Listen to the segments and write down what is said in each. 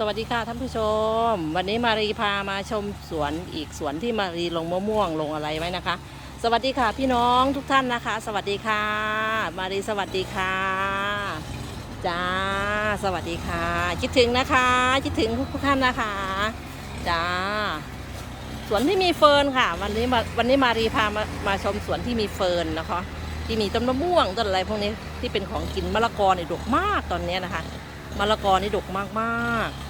สวัสดีค่ะท่านผู้ชม วันนี้มารีพามาชมสวนอีกสวนที่มารีลงมะม่วงลงอะไรไว้นะคะ สวัสดีค่ะพี่น้องทุกท่านนะคะ สวัสดีค่ะ มารีสวัสดีค่ะจ้าสวัสดีค่ะ คิดถึงนะคะ คิดถึงทุกท่านนะคะจ้าสวนที่มีเฟิร์นค่ะ วันนี้มาวันนี้มารีพามามาชมสวนที่มีเฟิร์นนะคะ ที่มีต้นมะม่วงต้นอะไรพวกนี้ที่เป็นของกินมะละกอเนี่ยดกมากตอนนี้นะคะมะละกอนี่ดกมากๆ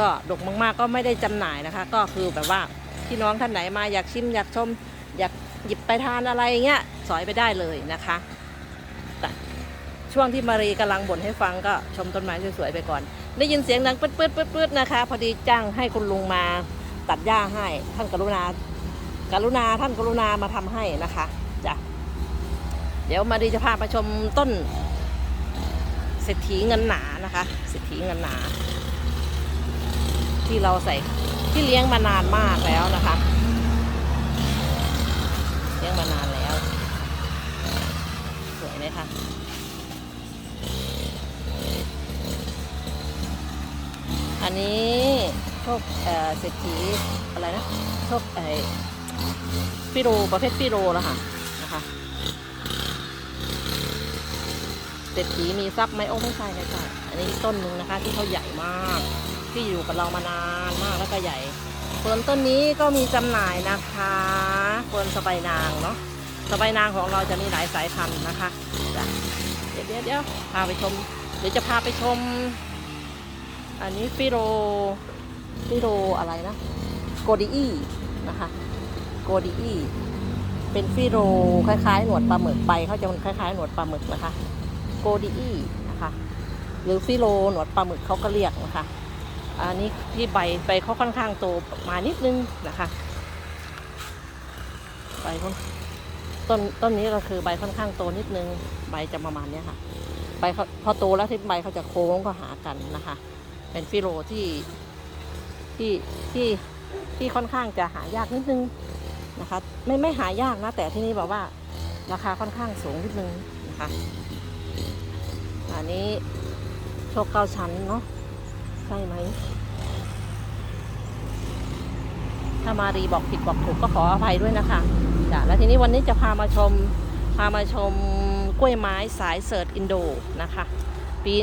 ก็ดกมากๆก็ไม่ได้จำหน่ายนะคะ ก็คือแบบว่าพี่น้องท่านไหนมาอยากชิมอยากชม อยากหยิบไปทานอะไรเงี้ยสอยไปได้เลยนะคะแต่ช่วงที่มารีกำลังบ่นให้ฟังก็ชมต้นไม้สวยๆไปก่อน ได้ยินเสียงดังปื๊ดปื๊ดปื๊ดปื๊ดนะคะ พอดีจ้างให้คุณลุงมาตัดหญ้าให้ท่านกรุณา กรุณาท่านกรุณามาทำให้นะคะจ้ะเดี๋ยวมารีจะพาไปชมต้นเศรษฐีเงินหนานะคะเศรษฐีเงินหนา ที่เราใส่ที่เลี้ยงมานานมากแล้วนะคะ เลี้ยงมานานแล้ว สวยไหมคะอันนี้โชคเอ่อเศรษฐีอะไรนะโชคไอฟิโรประเภทฟิโรแล้วค่ะนะคะเศรษฐีมีทรัพย์ไหมโอ้ไม่ใช่ไม่ใช่อันนี้ต้นหนึ่งนะคะ ที่เขาใหญ่มาก ที่อยู่กับเรามานานมากแล้วก็ใหญ่ส่วนต้นนี้ก็มีจำหน่ายนะคะเฟิร์นสไปนางเนาะสไปนางของเราจะมีหลายสายพันธุ์นะคะเดี๋ยวเดี๋ยวเดี๋ยวพาไปชม เดี๋ยวจะพาไปชม อันนี้ฟิโรฟิโรอะไรนะโกดีอีนะคะโกดีอีเป็นฟิโรคล้ายๆ หนวดปลาหมึกใบเขาจะมันคล้ายๆ หนวดปลาหมึกนะคะโกดีอีนะคะหรือฟิโลหนวดปลาหมึกเขาก็เรียกนะคะ อันนี้ที่ใบใบเขาค่อนข้างโตมานิดนึงนะคะใบต้นต้นนี้ก็คือใบค่อนข้างโตนิดนึงใบจะประมาณนี้ค่ะ ใบเขาพอโตแล้วที่ใบเขาจะโค้งก็หากันนะคะ เป็นฟิโลที่ที่ที่ที่ค่อนข้างจะหายากนิดนึงนะคะ ไม่ไม่หายากนะแต่ที่นี่บอกว่าราคาค่อนข้างสูงนิดนึงนะคะอันนี้โชคเก้าชั้นเนาะใช่ไหม ถ้ามารีบอกผิดบอกถูกก็ขออภัยด้วยนะคะจ้ะแล้วทีนี้วันนี้จะพามาชมพามาชมกล้วยไม้สายเสิร์ชอินโดนะคะ ปี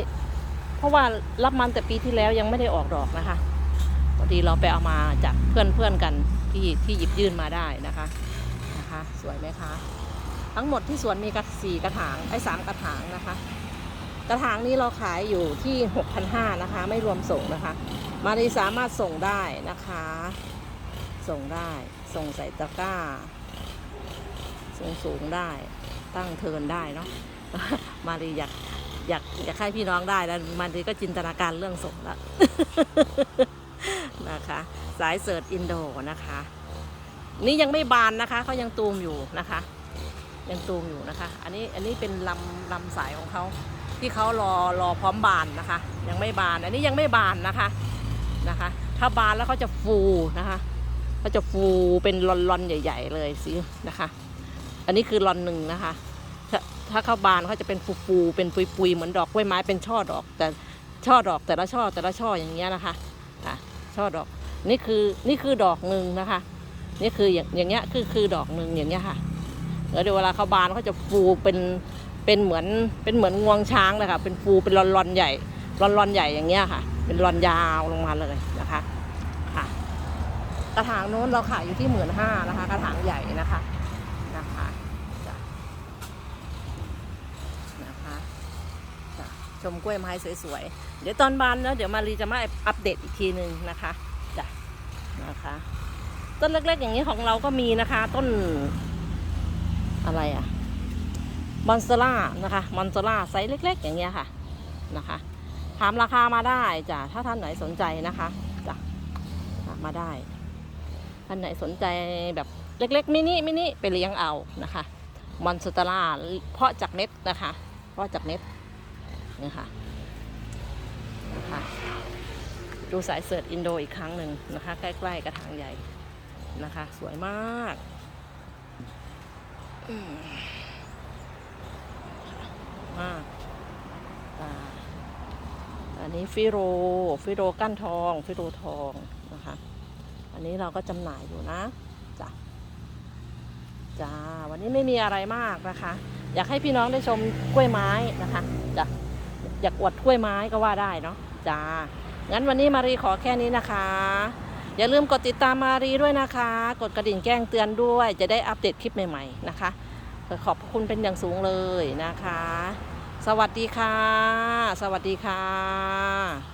เพราะว่ารับมันแต่ปีที่แล้วยังไม่ได้ออกดอกนะคะพอดีเราไปเอามาจากเพื่อนเพื่อนกันที่ที่หยิบยื่นมาได้นะคะนะคะ สวยไหมคะ ทั้งหมดที่สวนมีกระสี่กระถางไอ้สามกระถางนะคะ กระถางนี้เราขายอยู่ที่6,500นะคะ ไม่รวมส่งนะคะ มารีสามารถส่งได้นะคะ ส่งได้ ส่งใส่ตะกร้า ส่งสูงได้ ตั้งเทินได้เนาะ มารีอยากอยากอยากให้พี่น้องได้แล้วมารีก็จินตนาการเรื่องส่งแล้วนะคะ สายเสิร์ชอินโดนะคะ นี่ยังไม่บานนะคะเขายังตูมอยู่นะคะ ยังตูมอยู่นะคะ อันนี้อันนี้เป็นลำลำสายของเขาที่เขารอรอพร้อมบานนะคะ ยังไม่บาน อันนี้ยังไม่บานนะคะนะคะ ถ้าบานแล้วเขาจะฟูนะคะ เขาจะฟูเป็นลอนๆใหญ่ ๆ เลยสินะคะ อันนี้คือลอนหนึ่งนะคะ ถ้าถ้าเข้าบานเขาจะเป็นฟูๆเป็นปุยๆเหมือนดอกกล้วยไม้เป็นช่อดอก แต่ช่อดอกแต่ละช่อแต่ละช่ออย่างเงี้ยนะคะอะช่อดอกนี่คือนี่คือดอกหนึ่งนะคะ นี่คืออย่างอย่างเงี้ยคือคือดอกหนึ่งอย่างเงี้ยค่ะแล้วเดี๋ยวเวลาเขาบานเขาจะฟูเป็นเป็นเหมือนเป็นเหมือนงวงช้างเลยค่ะ เป็นฟูเป็นรอนรอนๆใหญ่รอนรอนๆใหญ่อย่างเงี้ยค่ะ เป็นรอนยาวลงมาเลยนะคะ กระถางโน้นเราขายอยู่ที่หมื่นห้านะคะ กระถางใหญ่นะคะนะคะจ้ะนะคะจ้ะชมกล้วยไม้สวยๆ เดี๋ยวตอนบานแล้วเดี๋ยวมารีจะมาอัปเดตอีกทีหนึ่งนะคะจ้ะนะคะ ต้นเล็กๆอย่างนี้ของเราก็มีนะคะ ต้นอะไรอะมอนสล่านะคะมอนสล่าไซส์เล็ก ๆ อย่างเงี้ยค่ะนะคะถามราคามาได้จ้ะถ้าท่านไหนสนใจนะคะจ้ะมาได้ นไหนสนใจแบบเล็กๆมินิมินิไปเลี้ยงเอานะคะมอนสเตล่าเพาะจากเน็ตนะคะเพาะจากเน็ตนี่ค่ะนะคะดูสายเสิร์ชอินโดอีกครั้งหนึ่งนะคะ ใกล้ๆกระถางใหญ่นะคะ สวยมากมากตาอันนี้ฟิโร ฟิโรก้านทอง ฟิโรทอง อันนี้เราก็จำหน่ายอยู่นะจ้ะจ้าวันนี้ไม่มีอะไรมากนะคะ อยากให้พี่น้องได้ชมกล้วยไม้นะคะจ้ะอยากอวดกล้วยไม้ก็ว่าได้เนาะจ้างั้นวันนี้มารีขอแค่นี้นะคะ อย่าลืมกดติดตามมารีด้วยนะคะ กดกระดิ่งแจ้งเตือนด้วย จะได้อัปเดตคลิปใหม่ๆนะคะขอบคุณเป็นอย่างสูงเลยนะคะ สวัสดีค่ะ สวัสดีค่ะ